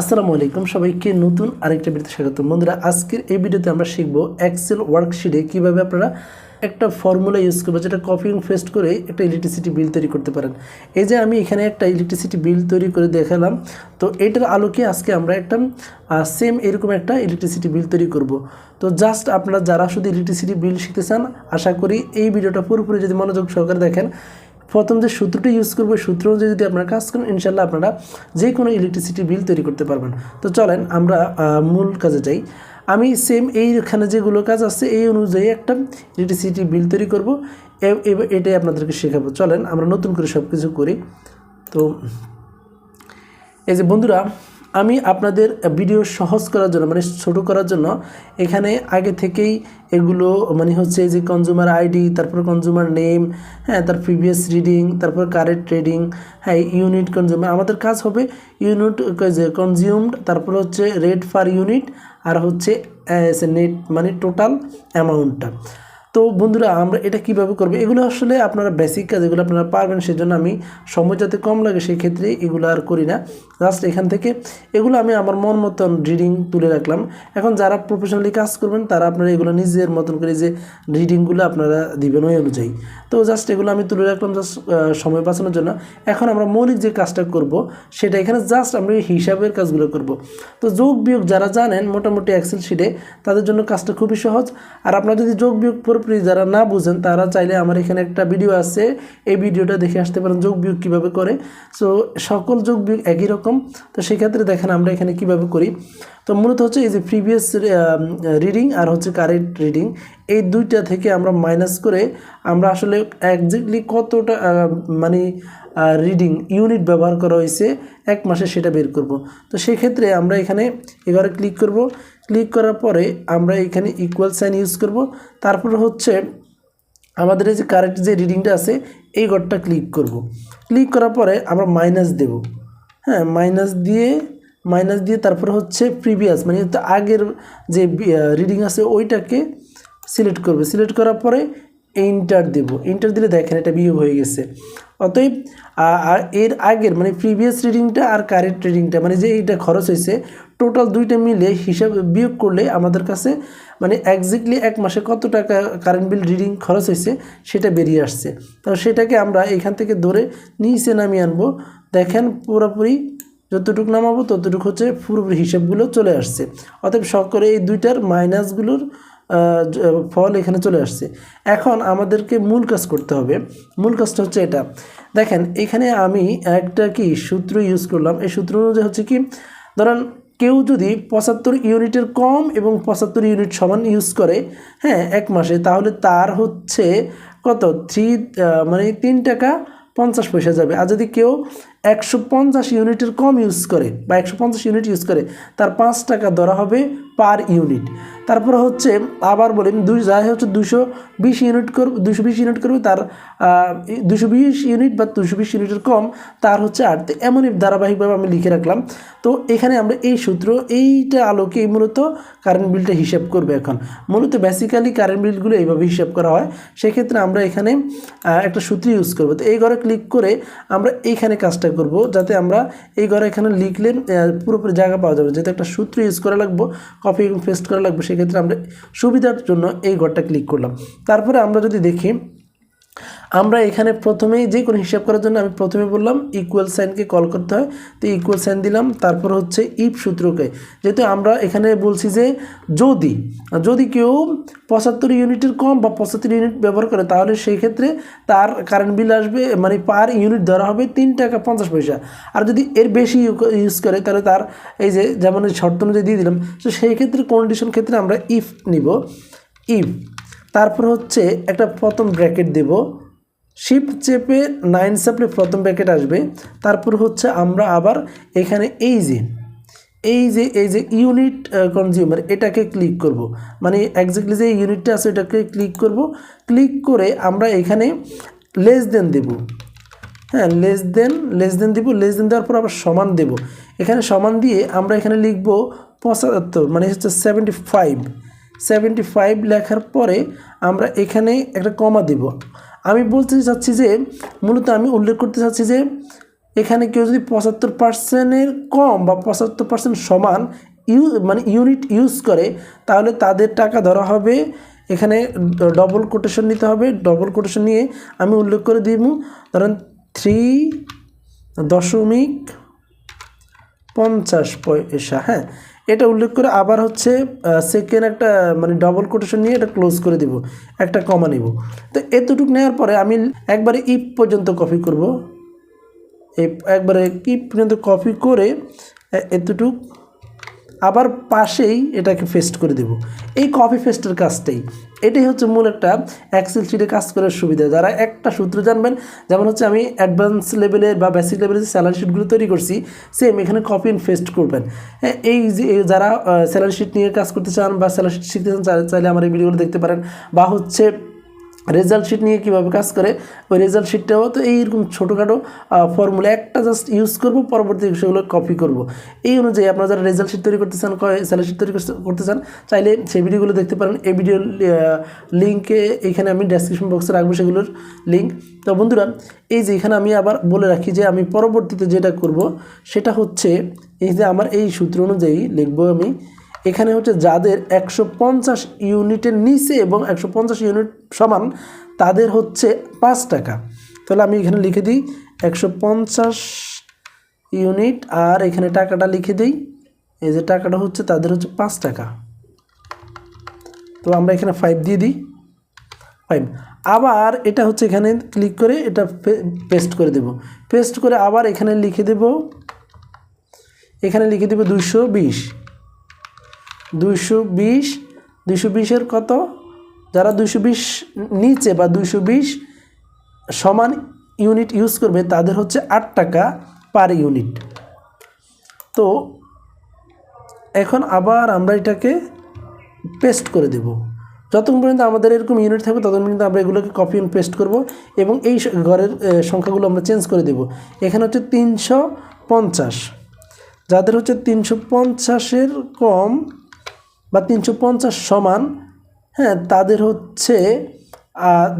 আসসালামু আলাইকুম সবাইকে নতুন আরেকটা ভিডিওতে স্বাগত বন্ধুরা, আজকের এই ভিডিওতে আমরা শিখব এক্সেল ওয়ার্কশিটে কীভাবে আপনারা একটা ফর্মুলা ইউজ করব যেটা কপি পেস্ট করে একটা ইলেকট্রিসিটি বিল তৈরি করতে পারেন। এই যে আমি এখানে একটা ইলেকট্রিসিটি বিল তৈরি করে দেখালাম, তো এটার আলোকে আজকে আমরা একটা সেম এরকম একটা ইলেকট্রিসিটি বিল তৈরি করব। তো জাস্ট আপনারা যারা শুধু ইলেকট্রিসিটি বিল শিখতে চান, আশা করি এই ভিডিওটা পুরোপুরি যদি মনোযোগ সহকারে দেখেন প্রথম যে সূত্রটি ইউজ করব সূত্র অনুযায়ী যদি আপনারা কাজ করেন ইনশাল্লাহ আপনারা যে কোনো ইলেকট্রিসিটি বিল তৈরি করতে পারবেন। তো চলেন আমরা মূল কাজে যাই। আমি সেম এইখানে যেগুলো কাজ আছে, এই অনুযায়ী একটা ইলেকট্রিসিটি বিল তৈরি করব। এটাই আপনাদেরকে শেখাবো। চলেন আমরা নতুন করে সব কিছু করি। তো, এই যে বন্ধুরা আমি আপনাদের ভিডিও সহজ করার জন্য মানে ছোট করার জন্য, এখানে আগে থেকেই এগুলো মানে হচ্ছে যে কনজিউমার আইডি তারপর কনজিউমার নেম হ্যাঁ তার প্রিভিয়াস রিডিং তারপর কারেন্ট ট্রেডিং হ্যাঁ ইউনিট কনজিউমার আমাদের কাজ হবে ইউনিট যে কনজিউমড তারপর হচ্ছে রেট পার ইউনিট আর হচ্ছে নেট মানে টোটাল অ্যামাউন্টটা তো বন্ধুরা, আমরা এটা কীভাবে করব? এগুলো আসলে আপনারা বেসিক কাজ, এগুলো আপনারা পারবেন, সেজন্য আমি সময় যাতে কম লাগে, সেই ক্ষেত্রে এগুলো আর করি না। জাস্ট এখান থেকে এগুলো আমি আমার মন মতন রিডিং তুলে রাখলাম। এখন যারা প্রফেশনালি কাজ করবেন, তারা আপনারা এগুলো নিজের মতন করে যে রিডিংগুলো আপনারা দিবেন ওই অনুযায়ী। তো জাস্ট এগুলো আমি তুলে রাখলাম জাস্ট সময় বাঁচানোর জন্য। এখন আমরা মৌলিক যে কাজটা করব, সেটা এখানে জাস্ট আমরা হিসাবের কাজগুলো করব। তো যোগ বিয়োগ যারা জানেন, মোটামুটি এক্সেল শিটে তাদের জন্য কাজটা খুবই সহজ। আর আপনারা যদি যোগ বিয়োগ পুরোপুরি যারা না বুঝেন, তারা চাইলে আমার এখানে একটা ভিডিও আছে। এই ভিডিওটা দেখে আসতে পারেন, যোগ বিয়োগ কীভাবে করে। সো সকল যোগ বিয়োগ একই রকম। তো সেক্ষেত্রে দেখেন আমরা এখানে কীভাবে করি। তো মূলত হচ্ছে এই যে প্রিভিয়াস রিডিং আর হচ্ছে কারেন্ট রিডিং এই দুইটা থেকে আমরা মাইনাস করে আমরা আসলে একজ্যাক্টলি কতটা মানে রিডিং ইউনিট ব্যবহার করা হয়েছে, এক মাসে সেটা বের করব। তো সেক্ষেত্রে আমরা এখানে এবারে ক্লিক করব। ক্লিক করার পরে আমরা এখানে ইকুয়াল সাইন ইউজ করব। তারপর হচ্ছে আমাদের এই যে কারেন্ট যে রিডিংটা আছে, এই ঘরটা ক্লিক করব। ক্লিক করার পরে আমরা মাইনাস দেব। হ্যাঁ মাইনাস দিয়ে মাইনাস দিয়ে তারপর হচ্ছে প্রিভিয়াস মানে আগের যে রিডিং আছে ওইটাকে সিলেক্ট করবে। সিলেক্ট করার পরে এন্টার দেব। এন্টার দিলে দেখেন এটা বিয়োগ হয়ে গেছে। অতএব এর আগের মানে প্রিভিয়াস রিডিংটা আর কারেন্ট রিডিংটা মানে যে এইটা খরচ হয়েছে টোটাল দুইটা মিলে হিসাব বিয়োগ করলে আমাদের কাছে মানে একজ্যাক্টলি এক মাসে কত টাকা কারেন্ট বিল রিডিং খরচ হয়েছে, সেটা বেরিয়ে আসছে। তো সেটাকে আমরা এখান থেকে ধরে নিচে নামিয়ে আনব। দেখেন পুরোপুরি যতটুকু নামাবো, ততটুকু হচ্ছে পুরোপুরি হিসাবগুলো চলে আসছে। অতএব সকলে এই দুইটার মাইনাসগুলোর ফল এখানে চলে আসছে। এখন আমাদেরকে মূল কাজ করতে হবে। মূল কাজটা হচ্ছে এটা। দেখেন, এখানে আমি একটা কি সূত্র ইউজ করলাম। এই সূত্র অনুযায়ী হচ্ছে কি, ধরেন কেউ যদি পঁচাত্তর ইউনিটের কম এবং পঁচাত্তর ইউনিট সমান ইউজ করে হ্যাঁ এক মাসে, তাহলে তার হচ্ছে কত? থ্রি মানে তিন টাকা পঞ্চাশ পয়সা যাবে। আর যদি কেউ একশো পঞ্চাশ ইউনিটের কম ইউজ করে বা একশো পঞ্চাশ ইউনিট ইউজ করে, তার পাঁচ টাকা ধরা হবে পার ইউনিট তারপরে হচ্ছে আবার বলি যাই হচ্ছে দুশো বিশ ইউনিট করবে দুশো বিশ ইউনিট করবে, তার দুশো বিশ ইউনিট বা দুশো বিশ ইউনিটের কম, তার হচ্ছে আট। তো এমনই ধারাবাহিকভাবে আমি লিখে রাখলাম। তো এখানে আমরা এই সূত্র, এইটা আলোকে মূলত কারেন্ট বিলটা হিসাব করবে এখন। মূলত বেসিক্যালি কারেন্ট বিলগুলো এইভাবে হিসাব করা হয়। সেক্ষেত্রে আমরা এখানে একটা সূত্র ইউজ করব। তো এই ঘরে ক্লিক করে আমরা এইখানে কাজটা করব, যাতে আমরা এই ঘরে এখানে লিখলে পুরোপুরি জায়গা পাওয়া যাবে। যেহেতু একটা সূত্র ইউজ করা লাগবো কপি এবং পেস্ট করা লাগবে সেক্ষেত্রে আমরা সুবিধার জন্য এই ঘরটা ক্লিক করলাম। তারপরে আমরা যদি দেখি আমরা এখানে প্রথমেই যে কোনো হিসাব করার জন্য আমি প্রথমে বললাম ইকুয়াল সাইনকে কল করতে হয়। তো ইকুয়াল সাইন দিলাম, তারপর হচ্ছে ইফ সূত্রকে। যেহেতু আমরা এখানে বলছি যে যদি যদি কেউ পঁচাত্তর ইউনিটের কম বা পঁচাত্তর ইউনিট ব্যবহার করে, তাহলে সেই ক্ষেত্রে তার কারেন্ট বিল আসবে মানে পার ইউনিট ধরা হবে তিন টাকা পঞ্চাশ পয়সা। আর যদি এর বেশি ইউজ করে, তাহলে তার এই যে যেমন শর্ত অনুযায়ী দিয়ে দিলাম, তো সেই ক্ষেত্রে কন্ডিশন ক্ষেত্রে আমরা ইফ নিব। ইফ তারপর হচ্ছে একটা প্রথম ব্র্যাকেট দেব। শিফট চেপে নাইন চাপলে প্রথম ব্র্যাকেট আসবে। তারপর হচ্ছে আমরা আবার এখানে এই যে এই যে এই যে ইউনিট কনজিউমার এটাকে ক্লিক করব। মানে একজাক্টলি যে ইউনিটটা আছে এটাকে ক্লিক করব। ক্লিক করে আমরা এখানে লেস দেন দেব। হ্যাঁ লেস দেন লেস দেন দিব লেস দেন দেওয়ার পর আবার সমান দেব। এখানে সমান দিয়ে আমরা এখানে লিখব পঁচাত্তর মানে হচ্ছে সেভেন্টি ফাইভ সেভেন্টি ফাইভ লেখার পরে আমরা এখানে একটা কমা দেব। আমি বলতে চাচ্ছি যে, মূলত আমি উল্লেখ করতে চাচ্ছি যে, এখানে কেউ যদি পঁচাত্তর পার্সেন্টের কম বা পঁচাত্তর পার্সেন্ট সমান ইউ মানে ইউনিট ইউজ করে, তাহলে তাদের টাকা ধরা হবে, এখানে ডবল কোটেশন নিতে হবে ডবল কোটেশন নিয়ে আমি উল্লেখ করে দিব, ধরেন থ্রি দশমিক পঞ্চাশ পয়সা হ্যাঁ? এটা উল্লেখ করে আবার হচ্ছে সেকেন্ড একটা মানে ডবল কোটেশন নিয়ে এটা ক্লোজ করে দিব, একটা কমা নিব। তো এতটুকু নেওয়ার পরে আমি একবারে ইপ পর্যন্ত কপি করব। একবারে ইপ পর্যন্ত কপি করে এতটুক আবার পাশেই এটাকে ফেস্ট করে দেব। এই কপি ফেস্টের কাজটাই। এটাই হচ্ছে মূল একটা এক্সেল শিটে কাজ করার সুবিধা। যারা একটা সূত্র জানবেন যেমন হচ্ছে আমি অ্যাডভান্স লেভেলের বা বেসিক লেভেলের স্যালারি শিটগুলো তৈরি করছি সেম এখানে কপি অ্যান্ড ফেস্ট করবেন। হ্যাঁ, এই যে যারা স্যালারি শিট নিয়ে কাজ করতে চান বা স্যালারি শিট শিখতে চান চাইলে আমার এই ভিডিওগুলো দেখতে পারেন। বা হচ্ছে রেজাল্ট শিট নিয়ে কীভাবে কাজ করে, ওই রেজাল্ট শিটটাও তো এইরকম ছোটোখাটো ফর্মুলা একটা জাস্ট ইউজ করব, পরবর্তী সেগুলো কপি করব। এই অনুযায়ী আপনারা যারা রেজাল্ট শিট তৈরি করতে চান স্যালারি শিট তৈরি করতে- চান, চাইলে সেই ভিডিওগুলো দেখতে পারেন। এই ভিডিও লিঙ্কে এখানে আমি ডেসক্রিপশন বক্সে রাখব সেগুলোর লিঙ্ক তো বন্ধুরা, এই যে এখানে আমি আবার বলে রাখি যে আমি পরবর্তীতে যেটা করব, সেটা হচ্ছে, এই যে আমার এই সূত্র অনুযায়ী লিখব আমি, এখানে হচ্ছে যাদের একশো পঞ্চাশ ইউনিটের নিচে এবং একশো পঞ্চাশ ইউনিট সমান, তাদের হচ্ছে পাঁচ টাকা। তাহলে আমি এখানে লিখে দিই, একশো পঞ্চাশ ইউনিট, আর এখানে টাকাটা লিখে দিই, এই যে টাকাটা হচ্ছে তাদের হচ্ছে পাঁচ টাকা। তো আমরা এখানে ফাইভ দিয়ে দিই ফাইভ আবার এটা হচ্ছে এখানে ক্লিক করে এটা পেস্ট করে দেব। পেস্ট করে আবার এখানে লিখে দেব, এখানে লিখে দেব দুইশো বিশ। দুইশো বিশ, দুইশো বিশের কত? যারা দুইশো বিশ নিচে বা দুইশো বিশ সমান ইউনিট ইউজ করবে, তাদের হচ্ছে আট টাকা পার ইউনিট তো এখন আবার আমরা এটাকে পেস্ট করে দেব। যতক্ষণ পর্যন্ত আমাদের এরকম ইউনিট থাকবে, ততক্ষণ পর্যন্ত আমরা এগুলোকে কপি অ্যান্ড পেস্ট করব এবং এই ঘরের সংখ্যাগুলো আমরা চেঞ্জ করে দেব। এখানে হচ্ছে তিনশো পঞ্চাশ। যাদের হচ্ছে তিনশো পঞ্চাশের কম বা তিনশো পঞ্চাশ সমান হ্যাঁ তাদের হচ্ছে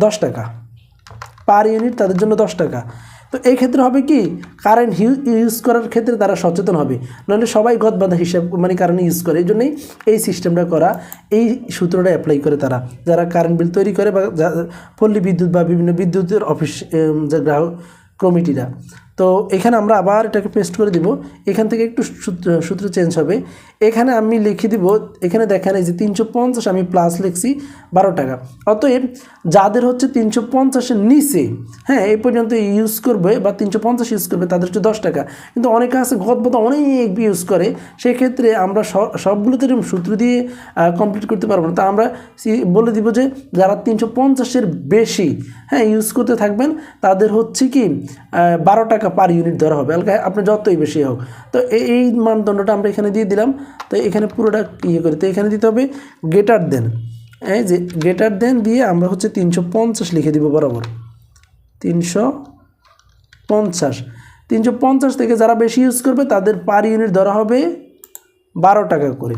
দশ টাকা। পার ইউনিট তাদের জন্য দশ টাকা। তো এই ক্ষেত্রে হবে কি কারেন্ট ইউজ করার ক্ষেত্রে তারা সচেতন হবে। নাহলে সবাই গদ বাঁধা হিসাব মানে কারেন্ট ইউজ করে। এই জন্যই এই সিস্টেমটা করা, এই সূত্রটা অ্যাপ্লাই করে তারা। যারা কারেন্ট বিল তৈরি করে বা পল্লী বিদ্যুৎ বা বিভিন্ন বিদ্যুতের অফিস যে গ্রাহক কমিটিরা। তো এখানে আমরা আবার এটাকে পেস্ট করে দিব। এখান থেকে একটু সূত্র চেঞ্জ হবে। এখানে আমি লিখে দিব, এখানে দেখেন এই যে তিনশো পঞ্চাশ আমি প্লাস লিখছি বারো টাকা। অতএব যাদের হচ্ছে তিনশো পঞ্চাশের নিচে হ্যাঁ এই পর্যন্ত ইউজ করবে বা তিনশো পঞ্চাশ ইউজ করবে, তাদের হচ্ছে দশ টাকা। কিন্তু অনেকে আছে গদবদ অনেক ইউজ করে, সেক্ষেত্রে আমরা সব- সবগুলোতে সূত্র দিয়ে কমপ্লিট করতে পারব না। তা আমরা বলে দিব যে যারা তিনশো পঞ্চাশের বেশি হ্যাঁ ইউজ করতে থাকবেন, তাদের হচ্ছে কি বারো টাকা পার ইউনিট ধরা হবে হালকা আপনি যতই বেশি হোক। তো এই- মানদণ্ডটা আমরা এখানে দিয়ে দিলাম। তো এখানে পুরোটা ইয়ে করি, তো এখানে দিতে হবে গেটার দেন এই যে গেটার দেন দিয়ে আমরা হচ্ছে তিনশো পঞ্চাশ লিখে দিব বরাবর। তিনশো পঞ্চাশ। থেকে যারা বেশি ইউজ করবে, তাদের পার ইউনিট ধরা হবে বারো টাকা করে।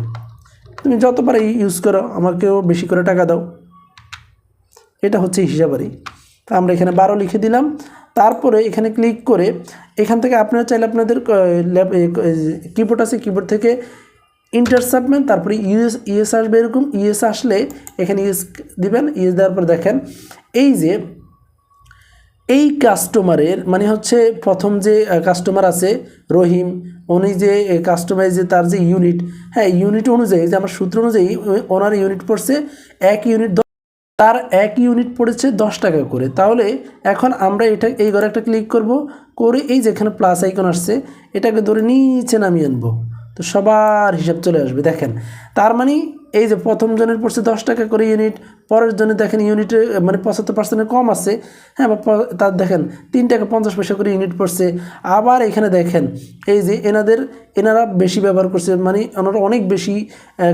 তুমি যত পারে ইউজ করো, আমাকেও বেশি করে টাকা দাও। এটা হচ্ছে হিসাবারি তা আমরা এখানে বারো লিখে দিলাম। তারপরে এখানে ক্লিক করে এখান থেকে আপনারা চাইলে আপনাদের কিবোর্ড আছে কিবোর্ড থেকে ইন্টার সাবমেন তারপরে ইউএস ইএস আসবে এরকম, ইএস আসলে এখানে ইএস দিবেন, ইএস দেওয়ার পর দেখেন, এই যে এই কাস্টমারের মানে হচ্ছে প্রথম যে কাস্টমার আছে, রহিম, উনি যে কাস্টমার যে তার যে ইউনিট হ্যাঁ ইউনিট অনুযায়ী, যে আমার সূত্র অনুযায়ী ওনার ইউনিট পড়ছে, এক ইউনিট তার এক ইউনিট পড়েছে দশ টাকা করে। তাহলে এখন আমরা এটা এই ঘরে একটা ক্লিক করব, করে এই যেখানে প্লাস আইকন আসছে, এটাকে ধরে নিচে নামিয়ে আনব। তো সবার হিসাব চলে আসবে, দেখেন। তার মানে এই যে প্রথম জনের পড়ছে দশ টাকা করে ইউনিট, পরের জন্য দেখেন ইউনিটে মানে পঁচাত্তর পার্সেন্টের কম আছে। হ্যাঁ বা তার দেখেন, তিন টাকা পঞ্চাশ পয়সা করে ইউনিট পড়ছে। আবার এখানে দেখেন, এই যে এনাদের, এনারা বেশি ব্যবহার করছে মানে ওনারা অনেক বেশি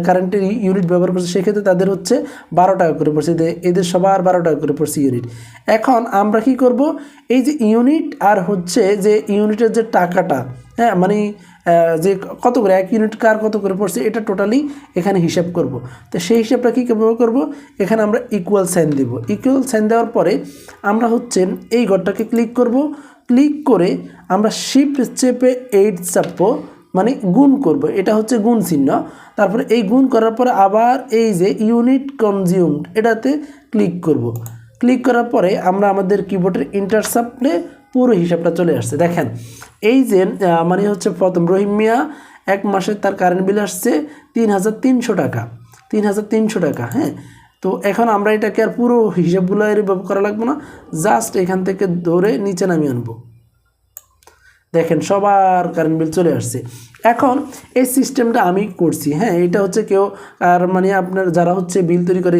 কারেন্টের ইউনিট ব্যবহার করছে। সেক্ষেত্রে তাদের হচ্ছে বারো টাকা করে পড়ছে। এদের- সবার বারো টাকা করে পড়ছে ইউনিট। এখন আমরা কি করব? এই যে ইউনিট আর হচ্ছে যে ইউনিটের যে টাকাটা হ্যাঁ মানে যে কত করে এক ইউনিট কার কত করে পড়ছে, এটা টোটালি এখানে হিসাব করব। তো সেই হিসাবটা কী কীভাবে করব? এখানে আমরা ইকুয়াল সাইন দিব। ইকুয়াল সাইন দেওয়ার পরে আমরা হচ্ছে এই ঘরটাকে ক্লিক করব। ক্লিক করে আমরা শিফট চেপে এইট চাপবো মানে গুণ করব। এটা হচ্ছে গুণ চিহ্ন। তারপরে এই গুণ করার পরে আবার এই যে ইউনিট কনজিউমড এটাতে ক্লিক করব। ক্লিক করার পরে আমরা আমাদের কিবোর্ডের ইন্টারসাপ্টে পুরো হিসাবটা চলে আসছে। দেখেন, এই যে মানে হচ্ছে প্রথম রহিম মিয়া এক মাসে তার কারেন্ট বিল আসছে তিন হাজার তিনশো টাকা। তিন হাজার তিনশো টাকা হ্যাঁ? তো এখন আমরা এটাকে আর পুরো হিসাবগুলো এর করা লাগবো না। জাস্ট এখান থেকে ধরে নিচে নামিয়ে আনব। দেখেন সবার কারেন্ট বিল চলে আসছে। এখন এই সিস্টেমটা আমি করছি। হ্যাঁ এটা হচ্ছে কেউ, আর মানে আপনার যারা হচ্ছে বিল তৈরি করে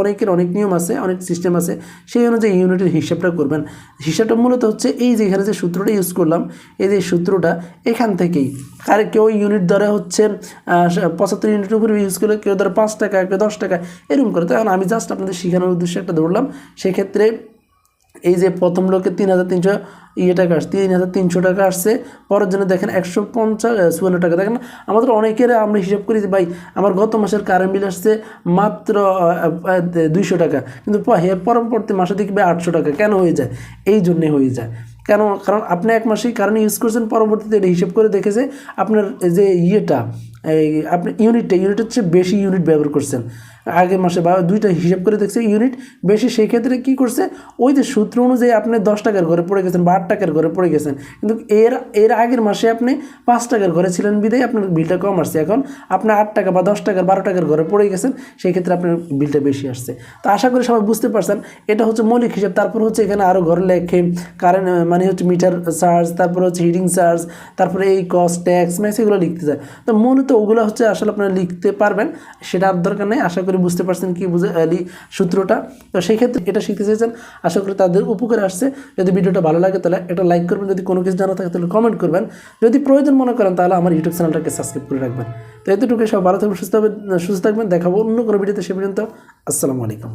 অনেকের অনেক নিয়ম আছে, অনেক সিস্টেম আছে, সেই অনুযায়ী ইউনিটের হিসাবটা করবেন। হিসাবটা মূলত হচ্ছে এই যে এখানে যে সূত্রটা ইউজ করলাম, এই যে সূত্রটা এখান থেকেই। আর কেউ ইউনিট ধরে হচ্ছে পঁচাত্তর ইউনিটের উপরে ইউজ করলে কেউ ধরে পাঁচ টাকা, কেউ দশ টাকা, এরকম করে। তো এখন আমি জাস্ট আপনাদের শেখানোর উদ্দেশ্যে একটা ধরলাম। সেক্ষেত্রে এই যে প্রথম লোকে তিন হাজার তিনশো ইয়ে টাকা আসছে, তিন হাজার তিনশো টাকা আসছে। পরের জন্য দেখেন একশো পঞ্চাশ টাকা। দেখেন, আমাদের অনেকের আমরা হিসাব করি ভাই, আমার গত মাসের কারেন্ট বিল আসছে মাত্র দুইশো টাকা। কিন্তু পরবর্তী মাসে দেখবে আটশো টাকা। কেন হয়ে যায়? এই জন্যে হয়ে যায়। কেন? কারণ আপনি এক মাসেই কারেন্ট ইউজ করছেন, পরবর্তীতে এটা হিসেব করে দেখেছে আপনার যে ইয়েটা, এই, আপনি ইউনিটটা ইউনিটের চেয়ে বেশি ইউনিট ব্যবহার করছেন। আগের মাসে বা দুইটা হিসাব করে দেখছে ইউনিট বেশি সেই ক্ষেত্রে কী করছে? ওই যে সূত্র অনুযায়ী আপনি দশ টাকার ঘরে পড়ে গেছেন বা আট টাকার ঘরে পড়ে গেছেন। কিন্তু এর এর আগের মাসে আপনি পাঁচ টাকার ঘরে ছিলেন বিদায় আপনার বিলটা কম আসছে। এখন আপনি আট টাকা বা দশ টাকার বারো টাকার ঘরে পড়ে গেছেন, সেই ক্ষেত্রে আপনার বিলটা বেশি আসছে। তো আশা করি সবাই বুঝতে পারছেন, এটা হচ্ছে মৌলিক হিসাব। তারপর হচ্ছে এখানে আরও ঘর লেখে কারেন্ট মানে হচ্ছে মিটার চার্জ তারপর হচ্ছে হিটিং চার্জ তারপরে এই কস্ট ট্যাক্স ম্যাক্স এগুলো লিখতে যায় তো মূলত ওগুলো হচ্ছে আসলে আপনারা লিখতে পারবেন, সেটা আর দরকার নেই। আশা করি বুঝতে পারছেন কি বুঝে আলি সূত্রটা। তো সেই ক্ষেত্রে এটা শিখতে চাইছেন আশা করি তাদের উপকারে আসছে। যদি ভিডিওটা ভালো লাগে তাহলে এটা লাইক করবেন, যদি কোনো কিছু জানা থাকে তাহলে কমেন্ট করবেন। যদি প্রয়োজন মনে করেন তাহলে আমার ইউটিউব চ্যানেলটাকে সাবস্ক্রাইব করে রাখবেন। তো এতটুকু সব ভালো থাকবেন, সুস্থ হবে সুস্থ থাকবেন, দেখাবো অন্য কোনো ভিডিওতে সে পর্যন্ত। আসসালামু আলাইকুম।